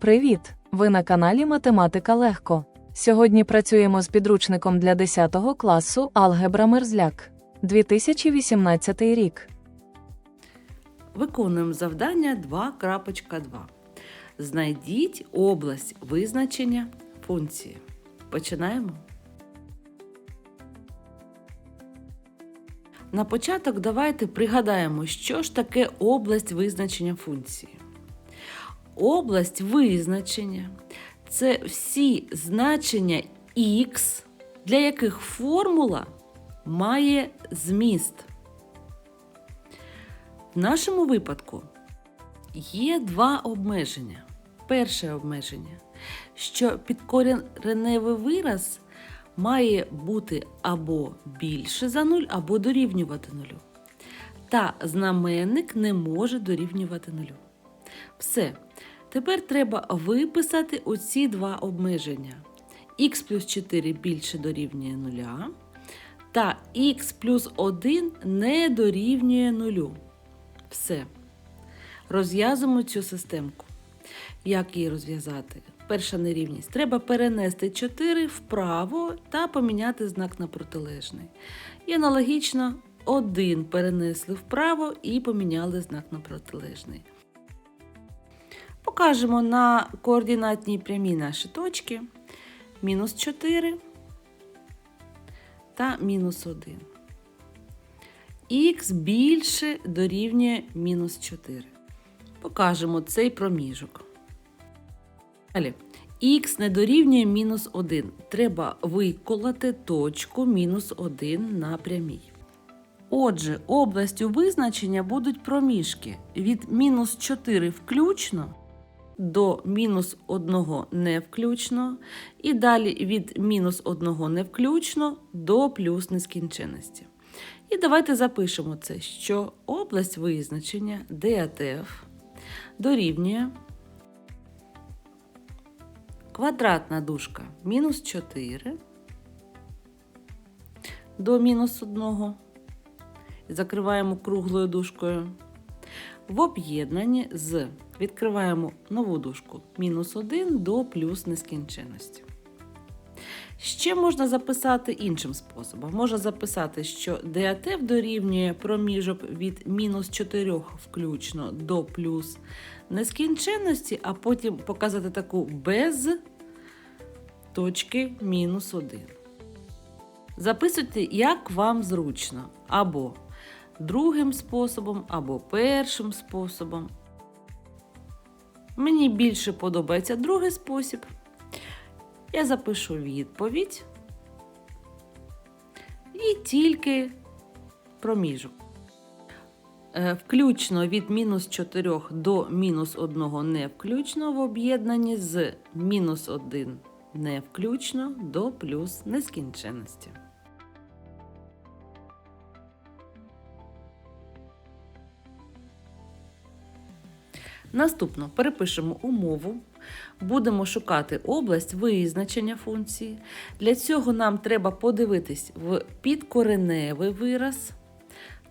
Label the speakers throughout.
Speaker 1: Привіт! Ви на каналі Математика Легко. Сьогодні працюємо з підручником для 10 класу Алгебра Мерзляк 2018 рік.
Speaker 2: Виконуємо завдання 2.2. Знайдіть область визначення функції. Починаємо. На початок давайте пригадаємо, що ж таке область визначення функції. Область визначення це всі значення х, для яких формула має зміст. В нашому випадку є два обмеження. Перше обмеження, що підкореневий вираз має бути або більше за 0, або дорівнювати нулю. Та знаменник не може дорівнювати нулю. Все. Тепер треба виписати оці два обмеження. х плюс 4 більше дорівнює 0, та х плюс 1 не дорівнює 0. Все. Розв'язуємо цю системку. Як її розв'язати? Перша нерівність. Треба перенести 4 вправо та поміняти знак на протилежний. І аналогічно 1 перенесли вправо і поміняли знак на протилежний. Покажемо на координатній прямій наші точки. Мінус 4 та мінус 1 х більше дорівнює мінус 4. Покажемо цей проміжок. Далі. Х не дорівнює мінус 1. Треба виколати точку мінус 1 на прямій. Отже, областю визначення будуть проміжки від мінус 4 включно до мінус 1 не включно, і далі від мінус 1 не включно до плюс нескінченності. І давайте запишемо це, що область визначення ДАТФ дорівнює квадратна дужка мінус 4 до мінус 1. Закриваємо круглою дужкою. В об'єднанні з відкриваємо нову дужку мінус 1 до плюс нескінченності. Ще можна записати іншим способом. Можна записати, що ДАТФ дорівнює проміжок від мінус 4 включно до плюс нескінченності, а потім показати таку без точки мінус 1. Записуйте, як вам зручно, або другим способом, або першим способом. Мені більше подобається другий спосіб. Я запишу відповідь і тільки проміжок. Е, Включно від мінус 4 до мінус 1 не включно в об'єднанні з мінус 1 не включно до плюс нескінченності. Наступно перепишемо умову. Будемо шукати область визначення функції. Для цього нам треба подивитись в підкореневий вираз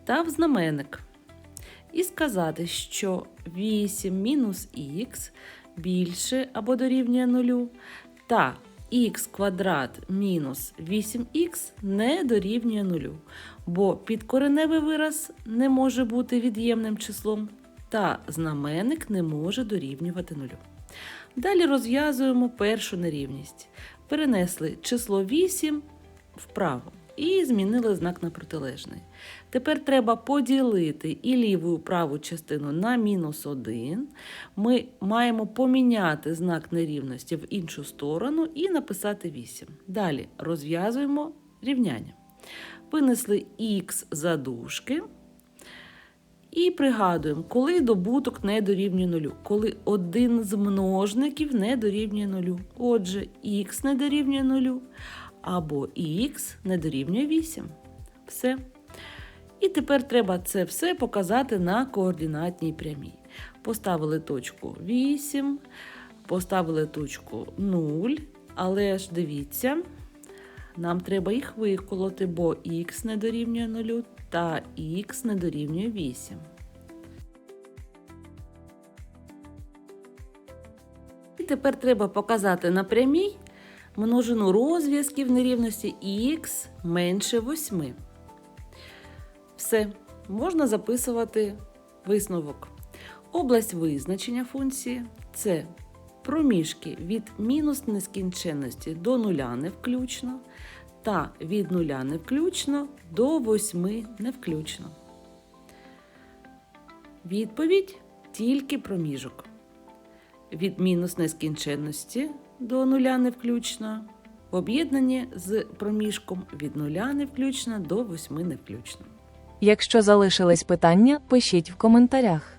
Speaker 2: та в знаменник. І сказати, що 8 мінус х більше або дорівнює 0, та х квадрат мінус 8х не дорівнює 0, бо підкореневий вираз не може бути від'ємним числом, та знаменник не може дорівнювати 0. Далі розв'язуємо першу нерівність. Перенесли число 8 вправо і змінили знак на протилежний. Тепер треба поділити і ліву і праву частину на мінус 1. Ми маємо поміняти знак нерівності в іншу сторону і написати 8. Далі розв'язуємо рівняння. Винесли х за дужки. І пригадуємо, коли добуток не дорівнює нулю, коли один з множників не дорівнює нулю. Отже, х не дорівнює нулю, або х не дорівнює 8. Все. І тепер треба це все показати на координатній прямій. Поставили точку 8, поставили точку 0, але ж дивіться, нам треба їх виколоти, бо х не дорівнює 0 та х не дорівнює 8. І тепер треба показати на прямій множину розв'язків нерівності х менше 8. Все, можна записувати висновок. Область визначення функції це проміжки від мінус нескінченності до нуля не включно та від нуля не включно до 8 не включно. Відповідь тільки проміжок. Від мінус нескінченності до нуля не включно в об'єднанні з проміжком від нуля не включно до 8 не включно.
Speaker 1: Якщо залишились питання, пишіть в коментарях.